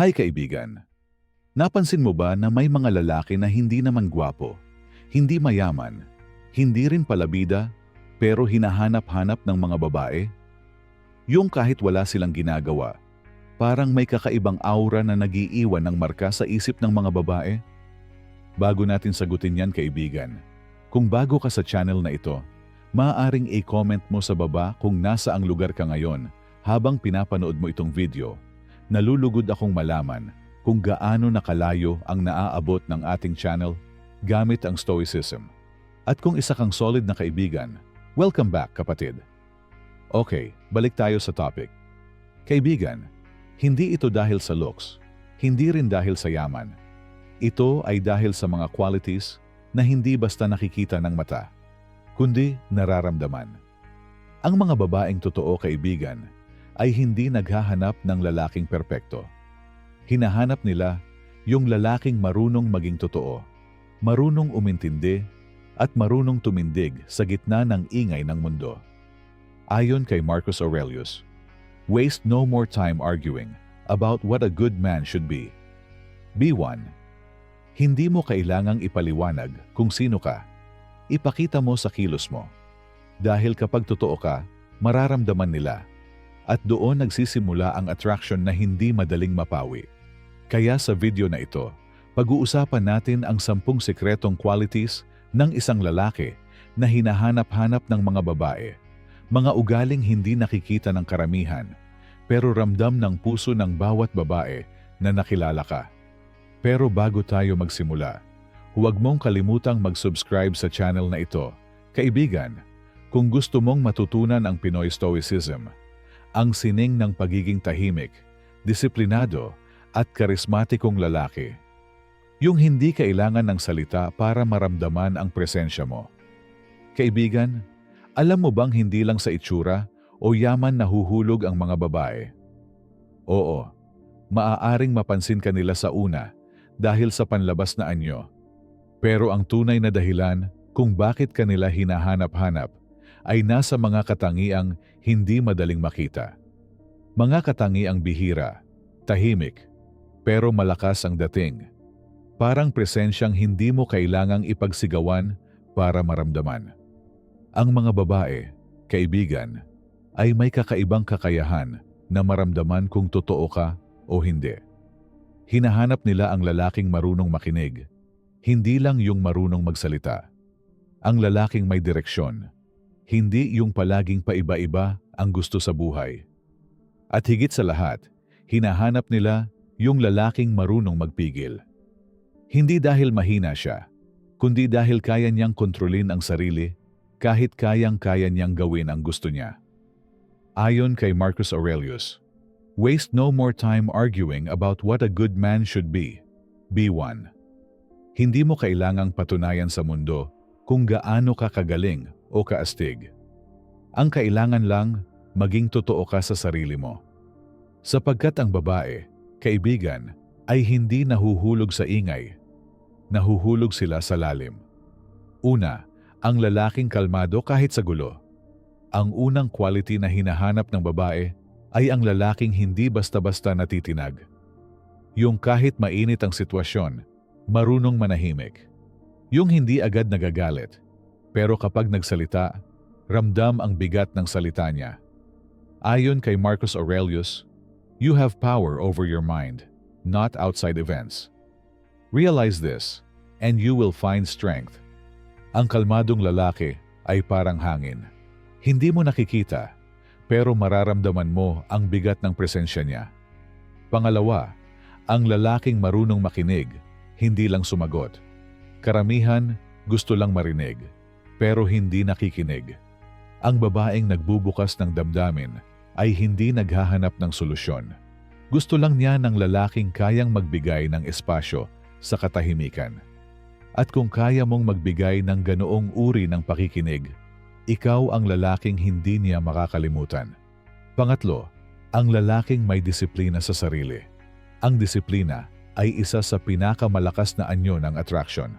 Hi kaibigan. Napansin mo ba na may mga lalaki na hindi naman gwapo, hindi mayaman, hindi rin palabida, pero hinahanap-hanap ng mga babae? Yung kahit wala silang ginagawa, parang may kakaibang aura na nagiiwan ng marka sa isip ng mga babae? Bago natin sagutin yan kaibigan, kung bago ka sa channel na ito, maaaring i-comment mo sa baba kung nasa ang lugar ka ngayon habang pinapanood mo itong video. Nalulugod akong malaman kung gaano nakalayo ang naaabot ng ating channel gamit ang Stoicism. At kung isa kang solid na kaibigan, welcome back kapatid. Okay, balik tayo sa topic. Kaibigan, hindi ito dahil sa looks, hindi rin dahil sa yaman. Ito ay dahil sa mga qualities na hindi basta nakikita ng mata, kundi nararamdaman. Ang mga babaeng totoo kaibigan ay hindi naghahanap ng lalaking perpekto. Hinahanap nila yung lalaking marunong maging totoo, marunong umintindi, at marunong tumindig sa gitna ng ingay ng mundo. Ayon kay Marcus Aurelius, waste no more time arguing about what a good man should be. B1. Hindi mo kailangang ipaliwanag kung sino ka. Ipakita mo sa kilos mo. Dahil kapag totoo ka, mararamdaman nila. At doon nagsisimula ang attraction na hindi madaling mapawi. Kaya sa video na ito, pag-uusapan natin ang sampung sekretong qualities ng isang lalaki na hinahanap-hanap ng mga babae. Mga ugaling hindi nakikita ng karamihan, pero ramdam ng puso ng bawat babae na nakilala ka. Pero bago tayo magsimula, huwag mong kalimutang mag-subscribe sa channel na ito. Kaibigan, kung gusto mong matutunan ang Pinoy Stoicism, ang sining ng pagiging tahimik, disiplinado, at karismatikong lalaki. Yung hindi kailangan ng salita para maramdaman ang presensya mo. Kaibigan, alam mo bang hindi lang sa itsura o yaman nahuhulog ang mga babae? Oo, maaaring mapansin ka nila sa una dahil sa panlabas na anyo. Pero ang tunay na dahilan kung bakit kanila hinahanap-hanap ay nasa mga katangiang hindi madaling makita. Mga katangiang bihira, tahimik, pero malakas ang dating. Parang presensyang hindi mo kailangang ipagsigawan para maramdaman. Ang mga babae, kaibigan, ay may kakaibang kakayahan na maramdaman kung totoo ka o hindi. Hinahanap nila ang lalaking marunong makinig, hindi lang yung marunong magsalita. Ang lalaking may direksyon, hindi yung palaging paiba-iba ang gusto sa buhay. At higit sa lahat, hinahanap nila yung lalaking marunong magpigil. Hindi dahil mahina siya, kundi dahil kaya niyang kontrolin ang sarili kahit kayang-kaya niyang gawin ang gusto niya. Ayon kay Marcus Aurelius, Waste no more time arguing about what a good man should be. B1. Hindi mo kailangang patunayan sa mundo kung gaano ka kagaling o kaastig. Ang kailangan lang, maging totoo ka sa sarili mo. Sapagkat ang babae, kaibigan, ay hindi nahuhulog sa ingay nahuhulog sila sa lalim. Una, ang lalaking kalmado kahit sa gulo. Ang unang quality na hinahanap ng babae ay ang lalaking hindi basta-basta natitinag. Yung kahit mainit ang sitwasyon, marunong manahimik. Yung hindi agad nagagalit, pero kapag nagsalita, ramdam ang bigat ng salita niya. Ayon kay Marcus Aurelius, you have power over your mind, not outside events. Realize this, and you will find strength. Ang kalmadong lalaki ay parang hangin. Hindi mo nakikita, pero mararamdaman mo ang bigat ng presensya niya. Pangalawa, ang lalaking marunong makinig, hindi lang sumagot. Karamihan gusto lang marinig, pero hindi nakikinig. Ang babaeng nagbubukas ng damdamin ay hindi naghahanap ng solusyon. Gusto lang niya ng lalaking kayang magbigay ng espasyo sa katahimikan. At kung kaya mong magbigay ng ganoong uri ng pakikinig, ikaw ang lalaking hindi niya makakalimutan. Pangatlo, ang lalaking may disiplina sa sarili. Ang disiplina ay isa sa pinakamalakas na anyo ng attraction.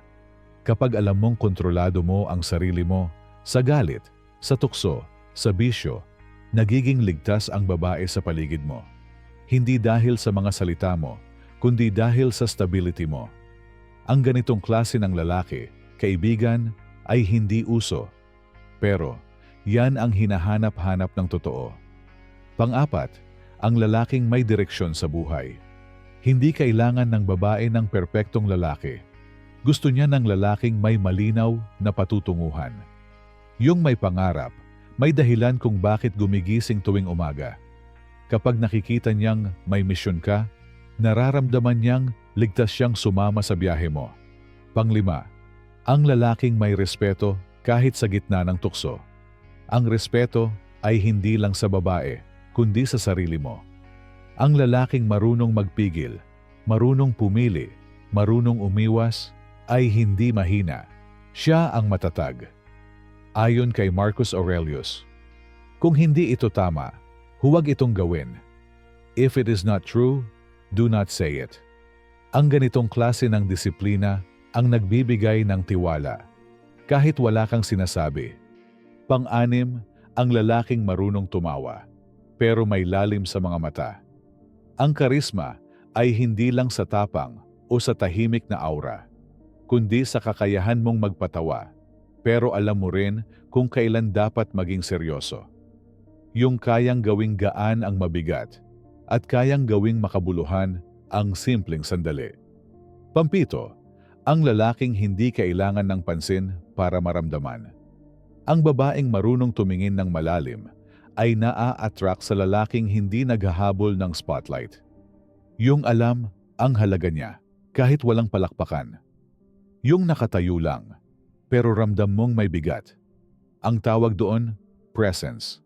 Kapag alam mong kontrolado mo ang sarili mo, sa galit, sa tukso, sa bisyo, nagiging ligtas ang babae sa paligid mo. Hindi dahil sa mga salita mo, kundi dahil sa stability mo. Ang ganitong klase ng lalaki, kaibigan, ay hindi uso. Pero, yan ang hinahanap-hanap ng totoo. Pang-apat, ang lalaking may direksyon sa buhay. Hindi kailangan ng babae ng perpektong lalaki. Gusto niya ng lalaking may malinaw na patutunguhan. Yung may pangarap, may dahilan kung bakit gumigising tuwing umaga. Kapag nakikita niyang may misyon ka, nararamdaman niyang ligtas siyang sumama sa biyahe mo. Panglima, ang lalaking may respeto kahit sa gitna ng tukso. Ang respeto ay hindi lang sa babae, kundi sa sarili mo. Ang lalaking marunong magpigil, marunong pumili, marunong umiwas, ay hindi mahina. Siya ang matatag. Ayon kay Marcus Aurelius, kung hindi ito tama, huwag itong gawin. If it is not true, do not say it. Ang ganitong klase ng disiplina ang nagbibigay ng tiwala. Kahit wala kang sinasabi. Pang-anim, ang lalaking marunong tumawa, pero may lalim sa mga mata. Ang karisma ay hindi lang sa tapang o sa tahimik na aura, kundi sa kakayahan mong magpatawa, pero alam mo rin kung kailan dapat maging seryoso. Yung kayang gawing gaan ang mabigat at kayang gawing makabuluhan ang simpleng sandali. Pampito, ang lalaking hindi kailangan ng pansin para maramdaman. Ang babaeng marunong tumingin ng malalim ay naa-attract sa lalaking hindi naghahabol ng spotlight. Yung alam ang halaga niya kahit walang palakpakan. Yung nakatayo lang, pero ramdam mong may bigat. Ang tawag doon, presence.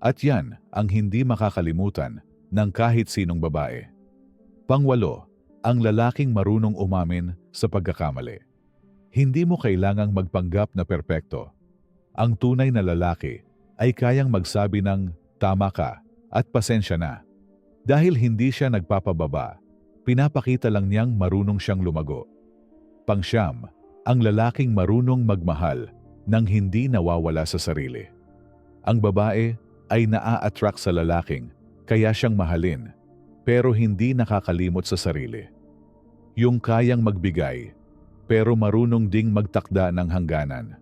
At yan ang hindi makakalimutan ng kahit sinong babae. Pangwalo, ang lalaking marunong umamin sa pagkakamali. Hindi mo kailangang magpanggap na perpekto. Ang tunay na lalaki ay kayang magsabi ng tama ka at pasensya na. Dahil hindi siya nagpapababa, pinapakita lang niyang marunong siyang lumago. Pangsyam, ang lalaking marunong magmahal nang hindi nawawala sa sarili. Ang babae ay naa-attract sa lalaking kaya siyang mahalin pero hindi nakakalimot sa sarili. Yung kayang magbigay pero marunong ding magtakda ng hangganan.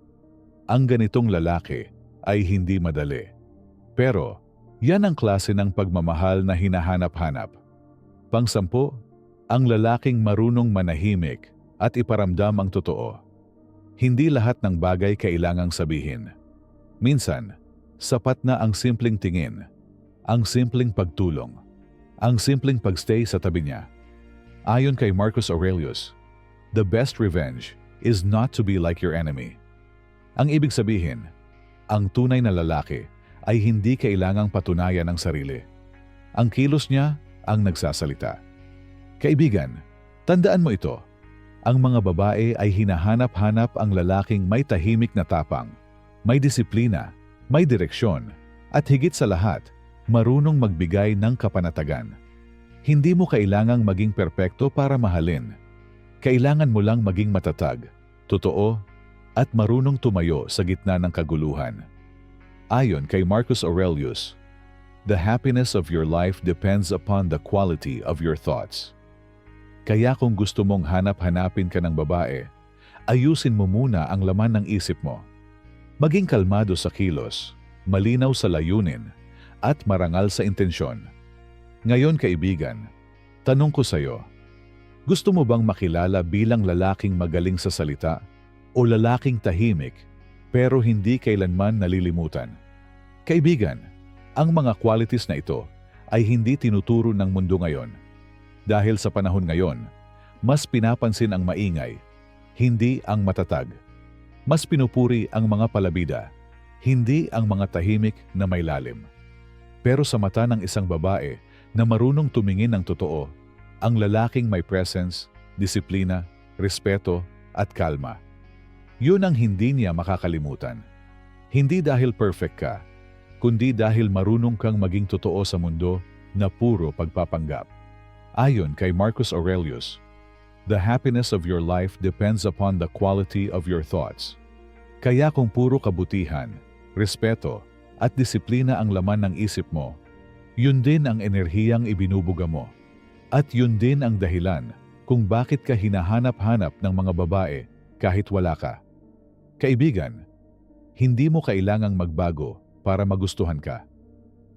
Ang ganitong lalaki ay hindi madali. Pero, yan ang klase ng pagmamahal na hinahanap-hanap. Pangsampo, ang lalaking marunong manahimik at iparamdam ang totoo. Hindi lahat ng bagay kailangang sabihin. Minsan, sapat na ang simpleng tingin, ang simpleng pagtulong, ang simpleng pagstay sa tabi niya. Ayon kay Marcus Aurelius, the best revenge is not to be like your enemy. Ang ibig sabihin, ang tunay na lalaki ay hindi kailangang patunayan ang sarili. Ang kilos niya ang nagsasalita. Kaibigan, tandaan mo ito. Ang mga babae ay hinahanap-hanap ang lalaking may tahimik na tapang, may disiplina, may direksyon, at higit sa lahat, marunong magbigay ng kapanatagan. Hindi mo kailangang maging perpekto para mahalin. Kailangan mo lang maging matatag, totoo, at marunong tumayo sa gitna ng kaguluhan. Ayon kay Marcus Aurelius, The happiness of your life depends upon the quality of your thoughts. Kaya kung gusto mong hanap-hanapin ka ng babae, ayusin mo muna ang laman ng isip mo. Maging kalmado sa kilos, malinaw sa layunin, at marangal sa intensyon. Ngayon kaibigan, tanong ko sa iyo, gusto mo bang makilala bilang lalaking magaling sa salita o lalaking tahimik pero hindi kailanman nalilimutan? Kaibigan, ang mga qualities na ito ay hindi tinuturo ng mundo ngayon. Dahil sa panahon ngayon, mas pinapansin ang maingay, hindi ang matatag. Mas pinupuri ang mga palabida, hindi ang mga tahimik na may lalim. Pero sa mata ng isang babae na marunong tumingin ng totoo, ang lalaking may presence, disiplina, respeto at kalma. Yun ang hindi niya makakalimutan. Hindi dahil perfect ka, kundi dahil marunong kang maging totoo sa mundo na puro pagpapanggap. Ayon kay Marcus Aurelius, The happiness of your life depends upon the quality of your thoughts. Kaya kung puro kabutihan, respeto, at disiplina ang laman ng isip mo, yun din ang enerhiyang ibinubuga mo. At yun din ang dahilan kung bakit ka hinahanap-hanap ng mga babae kahit wala ka. Kaibigan, hindi mo kailangang magbago para magustuhan ka.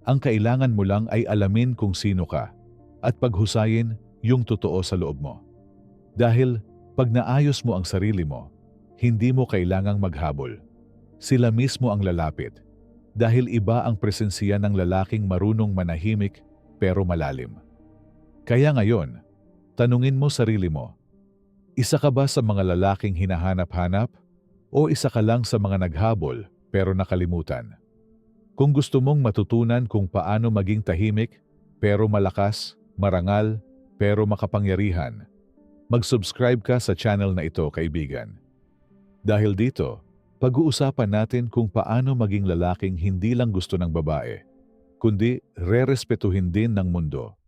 Ang kailangan mo lang ay alamin kung sino ka at paghusayin yung totoo sa loob mo. Dahil pag naayos mo ang sarili mo, hindi mo kailangang maghabol. Sila mismo ang lalapit dahil iba ang presensiya ng lalaking marunong manahimik pero malalim. Kaya ngayon, tanungin mo sarili mo, isa ka ba sa mga lalaking hinahanap-hanap o isa ka lang sa mga naghabol pero nakalimutan? Kung gusto mong matutunan kung paano maging tahimik pero malakas, marangal pero makapangyarihan, mag-subscribe ka sa channel na ito kaibigan. Dahil dito, pag-uusapan natin kung paano maging lalaking hindi lang gusto ng babae, kundi re-respetuhin din ng mundo.